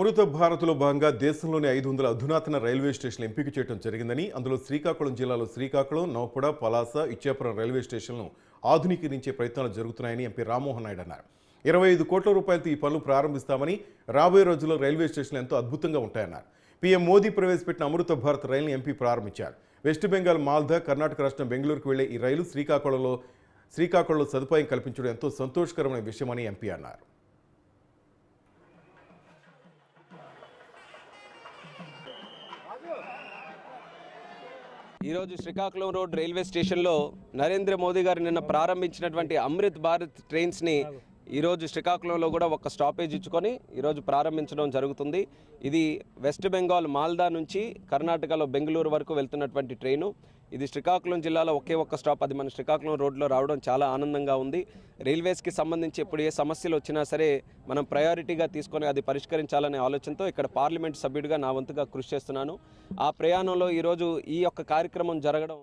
అమృత భారత్లో భాగంగా దేశంలోని ఐదు వందల అధునాతన రైల్వే స్టేషన్లు ఎంపిక చేయడం జరిగిందని అందులో శ్రీకాకుళం జిల్లాలో శ్రీకాకుళం నౌపడ పలాస ఇచ్చాపురం రైల్వే స్టేషన్లను ఆధునీకరించే ప్రయత్నాలు జరుగుతున్నాయని ఎంపీ రామ్మోహన్ నాయుడు అన్నారు. ఇరవై ఐదు కోట్ల రూపాయలతో ఈ పనులు ప్రారంభిస్తామని రాబోయే రోజుల్లో రైల్వే స్టేషన్లు ఎంతో అద్భుతంగా ఉంటాయన్నారు. పీఎం మోదీ ప్రవేశపెట్టిన అమృత భారత్ రైలుని ఎంపీ ప్రారంభించారు. వెస్ట్ బెంగాల్ మాల్దా కర్ణాటక రాష్ట్రం బెంగళూరుకు వెళ్ళే ఈ రైలు శ్రీకాకుళంలో శ్రీకాకుళంలో సదుపాయం కల్పించడం ఎంతో సంతోషకరమైన విషయమని ఎంపీ అన్నారు. ఈరోజు శ్రీకాకుళం రోడ్ రైల్వే స్టేషన్లో నరేంద్ర మోదీ గారు నిన్న ప్రారంభించినటువంటి అమృత్ భారత్ ట్రైన్స్ని ఈరోజు శ్రీకాకుళంలో కూడా ఒక స్టాపేజ్ ఇచ్చుకొని ఈరోజు ప్రారంభించడం జరుగుతుంది. ఇది వెస్ట్ బెంగాల్ మాల్దా నుంచి కర్ణాటకలో బెంగళూరు వరకు వెళ్తున్నటువంటి ట్రైను. ఇది శ్రీకాకుళం జిల్లాలో ఒకే ఒక్క స్టాప్ అది మన శ్రీకాకుళం రోడ్లో రావడం చాలా ఆనందంగా ఉంది. రైల్వేస్కి సంబంధించి ఇప్పుడు ఏ సమస్యలు వచ్చినా సరే మనం ప్రయారిటీగా తీసుకొని అది పరిష్కరించాలనే ఆలోచనతో ఇక్కడ పార్లమెంట్ సభ్యుడిగా నా వంతుగా కృషి చేస్తున్నాను. ఆ ప్రయాణంలో ఈరోజు ఈ యొక్క కార్యక్రమం జరగడం